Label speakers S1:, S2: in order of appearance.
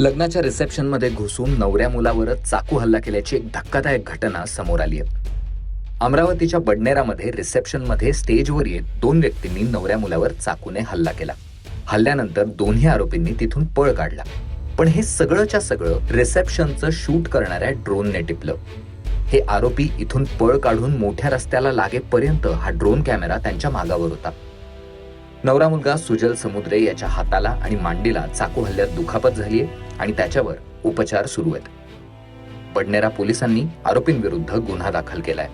S1: लग्नाच्या रिसेप्शनमध्ये घुसून नवऱ्या मुलावरच चाकू हल्ला केल्याची एक धक्कादायक घटना समोर आली आहे. अमरावतीच्या बडनेरामध्ये रिसेप्शनमध्ये स्टेजवर येत दोन व्यक्तींनी नवऱ्या मुलावर चाकूने हल्ला केला. हल्ल्यानंतर दोन्ही आरोपींनी तिथून पळ काढला. पण हे सगळंच्या सगळं रिसेप्शनचं शूट करणाऱ्या ड्रोनने टिपलं. हे आरोपी इथून पळ काढून मोठ्या रस्त्याला लागेपर्यंत हा ड्रोन कॅमेरा त्यांच्या मागावर होता. नवरा मुलगा सुजल समुद्रे याच्या हाताला आणि मांडीला चाकू हल्ल्यात दुखापत झालीय आणि त्याच्यावर उपचार सुरू आहेत. बडनेरा पोलिसांनी आरोपींविरुद्ध गुन्हा दाखल केलाय.